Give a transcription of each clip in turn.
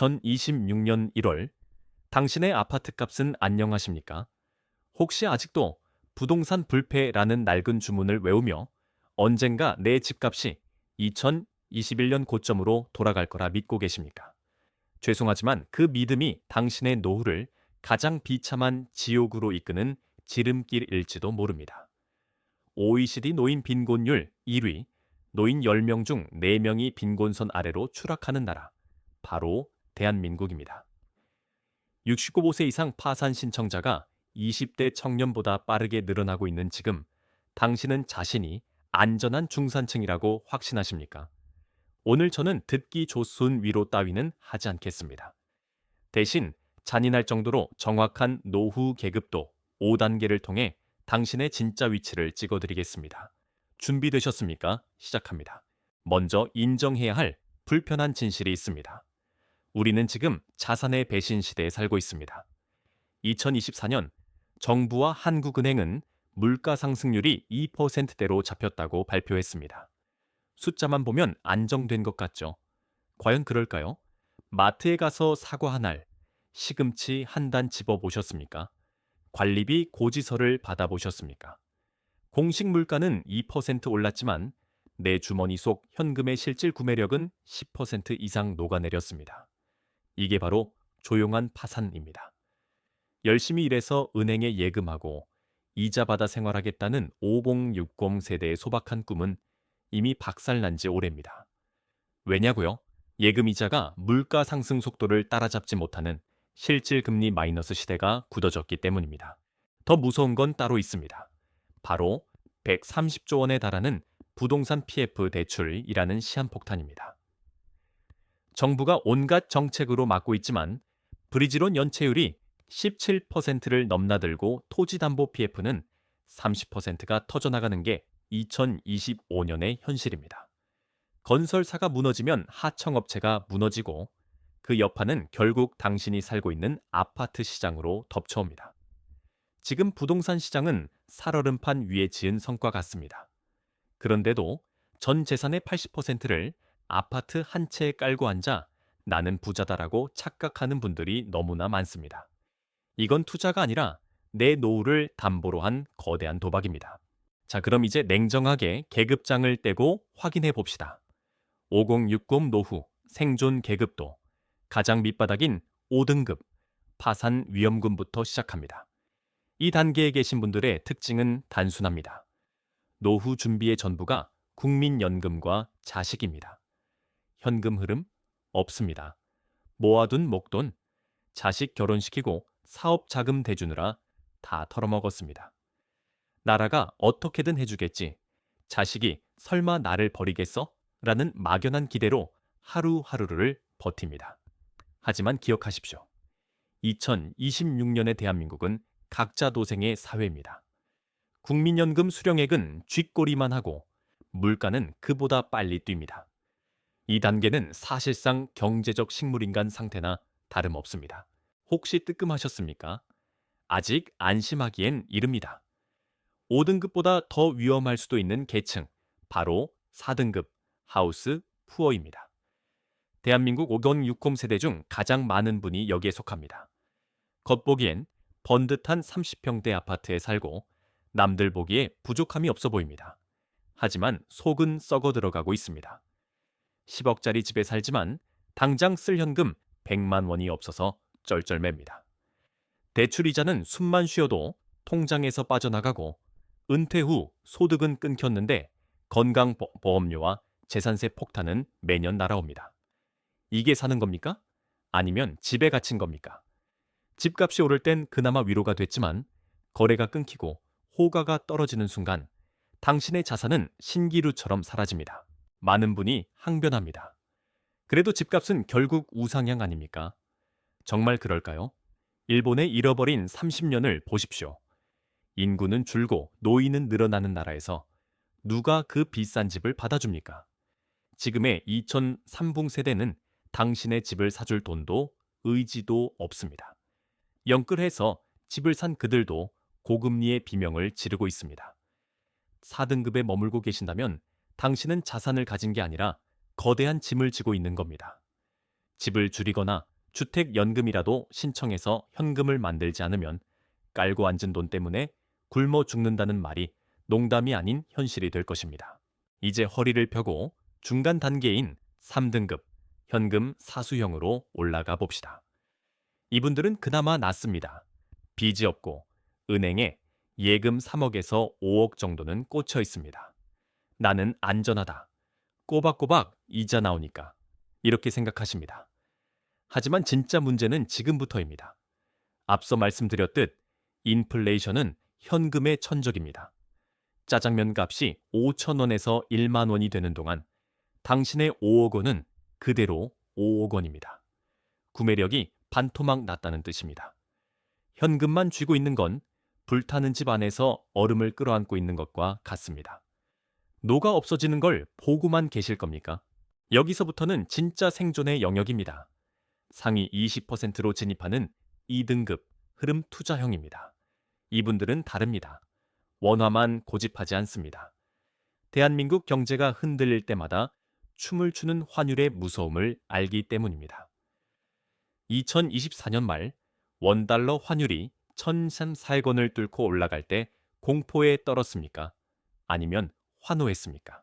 2026년 1월 당신의 아파트 값은 안녕하십니까? 혹시 아직도 부동산 불패라는 낡은 주문을 외우며 언젠가 내 집값이 2021년 고점으로 돌아갈 거라 믿고 계십니까? 죄송하지만 그 믿음이 당신의 노후를 가장 비참한 지옥으로 이끄는 지름길일지도 모릅니다. OECD 노인 빈곤율 1위, 노인 10명 중 4명이 빈곤선 아래로 추락하는 나라, 바로 대한민국입니다. 65세 이상 파산 신청자가 20대 청년보다 빠르게 늘어나고 있는 지금, 당신은 자신이 안전한 중산층이라고 확신하십니까? 오늘 저는 듣기 좋순 위로 따위는 하지 않겠습니다. 대신 잔인할 정도로 정확한 노후 계급도 5단계를 통해 당신의 진짜 위치를 찍어드리겠습니다. 준비되셨습니까? 시작합니다. 먼저 인정해야 할 불편한 진실이 있습니다. 우리는 지금 자산의 배신 시대에 살고 있습니다. 2024년 정부와 한국은행은 물가 상승률이 2%대로 잡혔다고 발표했습니다. 숫자만 보면 안정된 것 같죠? 과연 그럴까요? 마트에 가서 사과 한 알, 시금치 한 단 집어 보셨습니까? 관리비 고지서를 받아보셨습니까? 공식 물가는 2% 올랐지만 내 주머니 속 현금의 실질 구매력은 10% 이상 녹아내렸습니다. 이게 바로 조용한 파산입니다. 열심히 일해서 은행에 예금하고 이자 받아 생활하겠다는 5060 세대의 소박한 꿈은 이미 박살난 지 오래입니다. 왜냐고요? 예금 이자가 물가 상승 속도를 따라잡지 못하는 실질 금리 마이너스 시대가 굳어졌기 때문입니다. 더 무서운 건 따로 있습니다. 바로 130조 원에 달하는 부동산 PF 대출이라는 시한폭탄입니다. 정부가 온갖 정책으로 막고 있지만 브리지론 연체율이 17%를 넘나들고 토지담보 PF는 30%가 터져나가는 게 2025년의 현실입니다. 건설사가 무너지면 하청업체가 무너지고 그 여파는 결국 당신이 살고 있는 아파트 시장으로 덮쳐옵니다. 지금 부동산 시장은 살얼음판 위에 지은 성과 같습니다. 그런데도 전 재산의 80%를 아파트 한 채에 깔고 앉아 나는 부자다라고 착각하는 분들이 너무나 많습니다. 이건 투자가 아니라 내 노후를 담보로 한 거대한 도박입니다. 자, 그럼 이제 냉정하게 계급장을 떼고 확인해 봅시다. 5060 노후 생존 계급도 가장 밑바닥인 5등급 파산 위험군부터 시작합니다. 이 단계에 계신 분들의 특징은 단순합니다. 노후 준비의 전부가 국민연금과 자식입니다. 현금 흐름 없습니다. 모아둔 목돈, 자식 결혼시키고 사업 자금 대주느라 다 털어먹었습니다. 나라가 어떻게든 해주겠지. 자식이 설마 나를 버리겠어? 라는 막연한 기대로 하루하루를 버팁니다. 하지만 기억하십시오. 2026년의 대한민국은 각자 도생의 사회입니다. 국민연금 수령액은 쥐꼬리만 하고 물가는 그보다 빨리 뜁니다. 이 단계는 사실상 경제적 식물인간 상태나 다름없습니다. 혹시 뜨끔하셨습니까? 아직 안심하기엔 이릅니다. 5등급보다 더 위험할 수도 있는 계층, 바로 4등급 하우스 푸어입니다. 대한민국 5060 세대 중 가장 많은 분이 여기에 속합니다. 겉보기엔 번듯한 30평대 아파트에 살고 남들 보기에 부족함이 없어 보입니다. 하지만 속은 썩어 들어가고 있습니다. 10억짜리 집에 살지만 당장 쓸 현금 100만 원이 없어서 쩔쩔맵니다. 대출 이자는 숨만 쉬어도 통장에서 빠져나가고 은퇴 후 소득은 끊겼는데 건강보험료와 재산세 폭탄은 매년 날아옵니다. 이게 사는 겁니까? 아니면 집에 갇힌 겁니까? 집값이 오를 땐 그나마 위로가 됐지만 거래가 끊기고 호가가 떨어지는 순간 당신의 자산은 신기루처럼 사라집니다. 많은 분이 항변합니다. 그래도 집값은 결국 우상향 아닙니까? 정말 그럴까요? 일본의 잃어버린 30년을 보십시오. 인구는 줄고 노인은 늘어나는 나라에서 누가 그 비싼 집을 받아줍니까? 지금의 2003붕 세대는 당신의 집을 사줄 돈도 의지도 없습니다. 영끌해서 집을 산 그들도 고금리의 비명을 지르고 있습니다. 4등급에 머물고 계신다면 당신은 자산을 가진 게 아니라 거대한 짐을 지고 있는 겁니다. 집을 줄이거나 주택연금이라도 신청해서 현금을 만들지 않으면 깔고 앉은 돈 때문에 굶어 죽는다는 말이 농담이 아닌 현실이 될 것입니다. 이제 허리를 펴고 중간 단계인 3등급 현금 사수형으로 올라가 봅시다. 이분들은 그나마 낫습니다. 빚이 없고 은행에 예금 3억에서 5억 정도는 꽂혀 있습니다. 나는 안전하다. 꼬박꼬박 이자 나오니까. 이렇게 생각하십니다. 하지만 진짜 문제는 지금부터입니다. 앞서 말씀드렸듯 인플레이션은 현금의 천적입니다. 짜장면 값이 5천 원에서 1만 원이 되는 동안 당신의 5억 원은 그대로 5억 원입니다. 구매력이 반토막 났다는 뜻입니다. 현금만 쥐고 있는 건 불타는 집 안에서 얼음을 끌어안고 있는 것과 같습니다. 노가 없어지는 걸 보고만 계실 겁니까? 여기서부터는 진짜 생존의 영역입니다. 상위 20%로 진입하는 2등급 흐름 투자형입니다. 이분들은 다릅니다. 원화만 고집하지 않습니다. 대한민국 경제가 흔들릴 때마다 춤을 추는 환율의 무서움을 알기 때문입니다. 2024년 말 원달러 환율이 1,034원을 뚫고 올라갈 때 공포에 떨었습니까? 아니면 환호했습니까?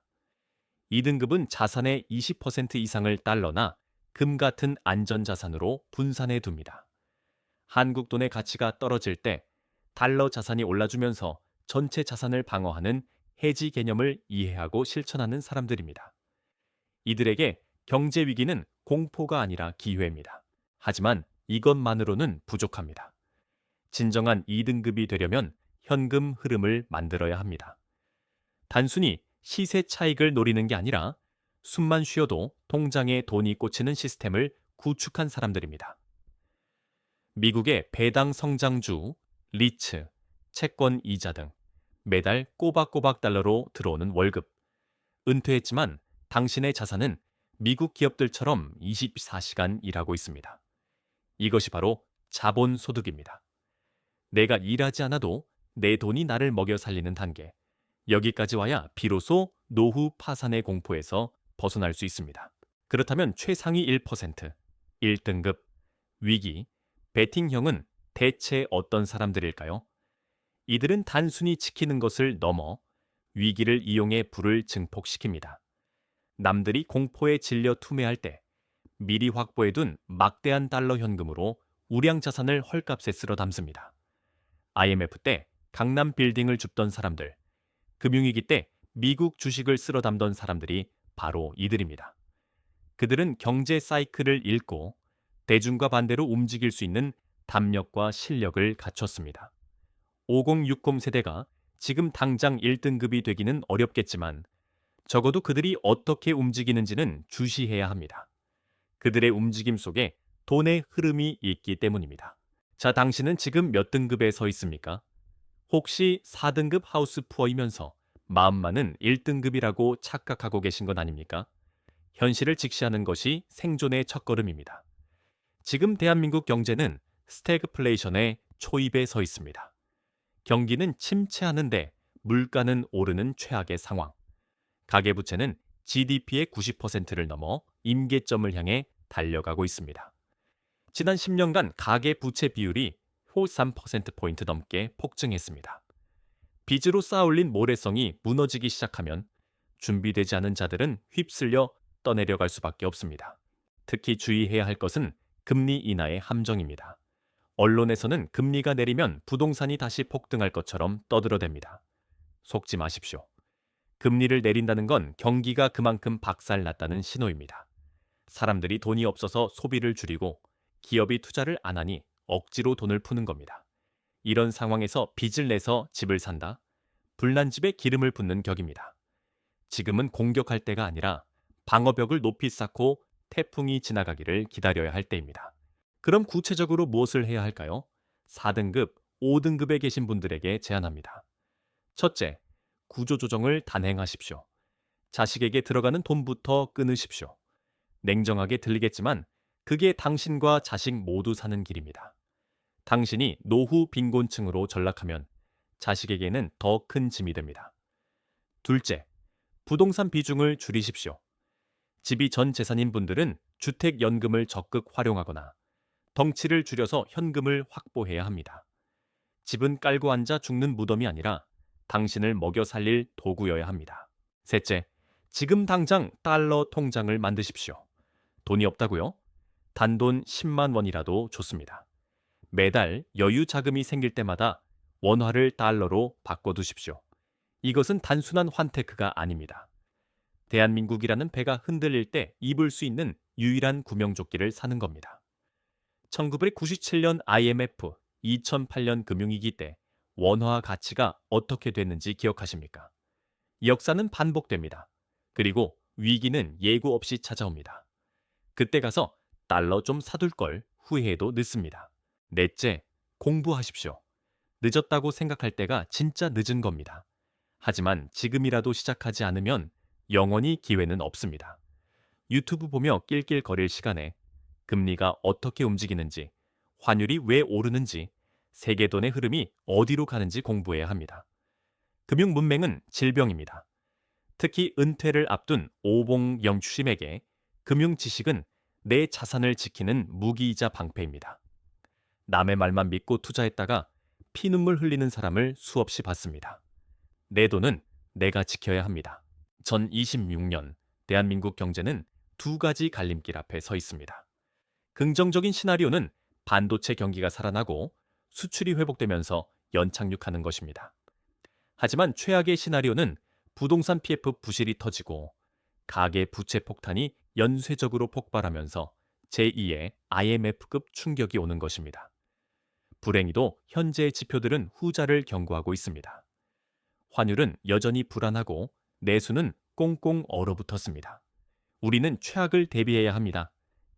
2등급은 자산의 20% 이상을 달러나 금 같은 안전자산으로 분산해 둡니다. 한국 돈의 가치가 떨어질 때 달러 자산이 올라주면서 전체 자산을 방어하는 해지 개념을 이해하고 실천하는 사람들입니다. 이들에게 경제 위기는 공포가 아니라 기회입니다. 하지만 이것만으로는 부족합니다. 진정한 2등급이 되려면 현금 흐름을 만들어야 합니다. 단순히 시세 차익을 노리는 게 아니라 숨만 쉬어도 통장에 돈이 꽂히는 시스템을 구축한 사람들입니다. 미국의 배당 성장주, 리츠, 채권 이자 등 매달 꼬박꼬박 달러로 들어오는 월급. 은퇴했지만 당신의 자산은 미국 기업들처럼 24시간 일하고 있습니다. 이것이 바로 자본 소득입니다. 내가 일하지 않아도 내 돈이 나를 먹여 살리는 단계. 여기까지 와야 비로소 노후 파산의 공포에서 벗어날 수 있습니다. 그렇다면 최상위 1%, 1등급, 위기, 베팅형은 대체 어떤 사람들일까요? 이들은 단순히 지키는 것을 넘어 위기를 이용해 부를 증폭시킵니다. 남들이 공포에 질려 투매할 때 미리 확보해둔 막대한 달러 현금으로 우량 자산을 헐값에 쓸어 담습니다. IMF 때 강남 빌딩을 줍던 사람들, 금융위기 때 미국 주식을 쓸어 담던 사람들이 바로 이들입니다. 그들은 경제 사이클을 읽고 대중과 반대로 움직일 수 있는 담력과 실력을 갖췄습니다. 5060 세대가 지금 당장 1등급이 되기는 어렵겠지만 적어도 그들이 어떻게 움직이는지는 주시해야 합니다. 그들의 움직임 속에 돈의 흐름이 있기 때문입니다. 자, 당신은 지금 몇 등급에 서 있습니까? 혹시 4등급 하우스 푸어이면서 마음만은 1등급이라고 착각하고 계신 건 아닙니까? 현실을 직시하는 것이 생존의 첫걸음입니다. 지금 대한민국 경제는 스태그플레이션의 초입에 서 있습니다. 경기는 침체하는데 물가는 오르는 최악의 상황. 가계부채는 GDP의 90%를 넘어 임계점을 향해 달려가고 있습니다. 지난 10년간 가계부채 비율이 호 3%포인트 넘게 폭증했습니다. 빚으로 쌓아올린 모래성이 무너지기 시작하면 준비되지 않은 자들은 휩쓸려 떠내려갈 수밖에 없습니다. 특히 주의해야 할 것은 금리 인하의 함정입니다. 언론에서는 금리가 내리면 부동산이 다시 폭등할 것처럼 떠들어댑니다. 속지 마십시오. 금리를 내린다는 건 경기가 그만큼 박살났다는 신호입니다. 사람들이 돈이 없어서 소비를 줄이고 기업이 투자를 안 하니 억지로 돈을 푸는 겁니다. 이런 상황에서 빚을 내서 집을 산다? 불난 집에 기름을 붓는 격입니다. 지금은 공격할 때가 아니라 방어벽을 높이 쌓고 태풍이 지나가기를 기다려야 할 때입니다. 그럼 구체적으로 무엇을 해야 할까요? 4등급, 5등급에 계신 분들에게 제안합니다. 첫째, 구조조정을 단행하십시오. 자식에게 들어가는 돈부터 끊으십시오. 냉정하게 들리겠지만 그게 당신과 자식 모두 사는 길입니다. 당신이 노후 빈곤층으로 전락하면 자식에게는 더 큰 짐이 됩니다. 둘째, 부동산 비중을 줄이십시오. 집이 전 재산인 분들은 주택연금을 적극 활용하거나 덩치를 줄여서 현금을 확보해야 합니다. 집은 깔고 앉아 죽는 무덤이 아니라 당신을 먹여 살릴 도구여야 합니다. 셋째, 지금 당장 달러 통장을 만드십시오. 돈이 없다고요? 단돈 10만 원이라도 좋습니다. 매달 여유 자금이 생길 때마다 원화를 달러로 바꿔두십시오. 이것은 단순한 환테크가 아닙니다. 대한민국이라는 배가 흔들릴 때 입을 수 있는 유일한 구명조끼를 사는 겁니다. 1997년 IMF, 2008년 금융위기 때 원화 가치가 어떻게 됐는지 기억하십니까? 역사는 반복됩니다. 그리고 위기는 예고 없이 찾아옵니다. 그때 가서 달러 좀 사둘 걸 후회해도 늦습니다. 넷째, 공부하십시오. 늦었다고 생각할 때가 진짜 늦은 겁니다. 하지만 지금이라도 시작하지 않으면 영원히 기회는 없습니다. 유튜브 보며 낄낄거릴 시간에 금리가 어떻게 움직이는지, 환율이 왜 오르는지, 세계 돈의 흐름이 어디로 가는지 공부해야 합니다. 금융 문맹은 질병입니다. 특히 은퇴를 앞둔 오봉영 주심에게 금융 지식은 내 자산을 지키는 무기이자 방패입니다. 남의 말만 믿고 투자했다가 피눈물 흘리는 사람을 수없이 봤습니다. 내 돈은 내가 지켜야 합니다. 전 26년 대한민국 경제는 두 가지 갈림길 앞에 서 있습니다. 긍정적인 시나리오는 반도체 경기가 살아나고 수출이 회복되면서 연착륙하는 것입니다. 하지만 최악의 시나리오는 부동산 PF 부실이 터지고 가계 부채 폭탄이 연쇄적으로 폭발하면서 제2의 IMF급 충격이 오는 것입니다. 불행히도 현재의 지표들은 후자를 경고하고 있습니다. 환율은 여전히 불안하고 내수는 꽁꽁 얼어붙었습니다. 우리는 최악을 대비해야 합니다.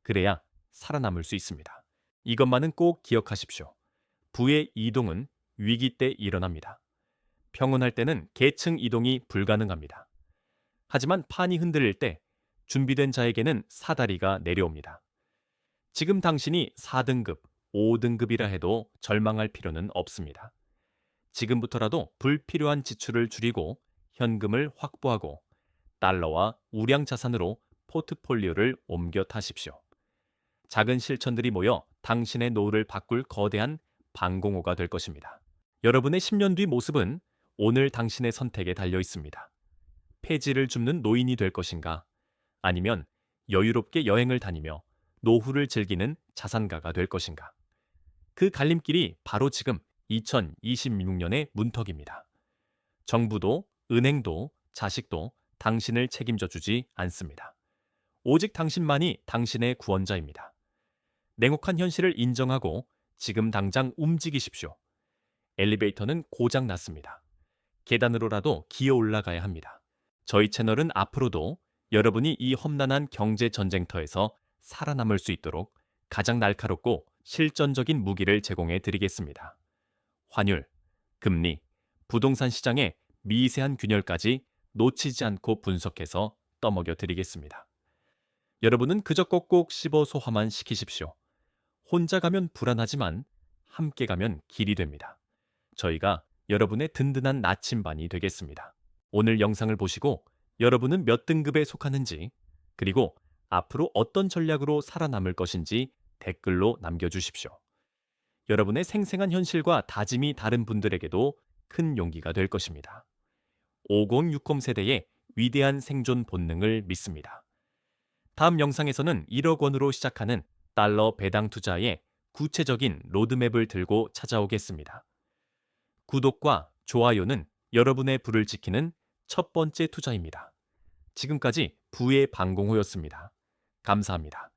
그래야 살아남을 수 있습니다. 이것만은 꼭 기억하십시오. 부의 이동은 위기 때 일어납니다. 평온할 때는 계층 이동이 불가능합니다. 하지만 판이 흔들릴 때 준비된 자에게는 사다리가 내려옵니다. 지금 당신이 4등급, 5등급이라 해도 절망할 필요는 없습니다. 지금부터라도 불필요한 지출을 줄이고 현금을 확보하고 달러와 우량 자산으로 포트폴리오를 옮겨 타십시오. 작은 실천들이 모여 당신의 노후를 바꿀 거대한 방공호가 될 것입니다. 여러분의 10년 뒤 모습은 오늘 당신의 선택에 달려 있습니다. 폐지를 줍는 노인이 될 것인가? 아니면 여유롭게 여행을 다니며 노후를 즐기는 자산가가 될 것인가? 그 갈림길이 바로 지금 2026년의 문턱입니다. 정부도 은행도 자식도 당신을 책임져 주지 않습니다. 오직 당신만이 당신의 구원자입니다. 냉혹한 현실을 인정하고 지금 당장 움직이십시오. 엘리베이터는 고장 났습니다. 계단으로라도 기어 올라가야 합니다. 저희 채널은 앞으로도 여러분이 이 험난한 경제 전쟁터에서 살아남을 수 있도록 가장 날카롭고 실전적인 무기를 제공해 드리겠습니다. 환율, 금리, 부동산 시장의 미세한 균열까지 놓치지 않고 분석해서 떠먹여 드리겠습니다. 여러분은 그저 꼭꼭 씹어 소화만 시키십시오. 혼자 가면 불안하지만 함께 가면 길이 됩니다. 저희가 여러분의 든든한 나침반이 되겠습니다. 오늘 영상을 보시고 여러분은 몇 등급에 속하는지 그리고 앞으로 어떤 전략으로 살아남을 것인지 댓글로 남겨주십시오. 여러분의 생생한 현실과 다짐이 다른 분들에게도 큰 용기가 될 것입니다. 5060 세대의 위대한 생존 본능을 믿습니다. 다음 영상에서는 1억 원으로 시작하는 달러 배당 투자의 구체적인 로드맵을 들고 찾아오겠습니다. 구독과 좋아요는 여러분의 부를 지키는 첫 번째 투자입니다. 지금까지 부의 방공호였습니다. 감사합니다.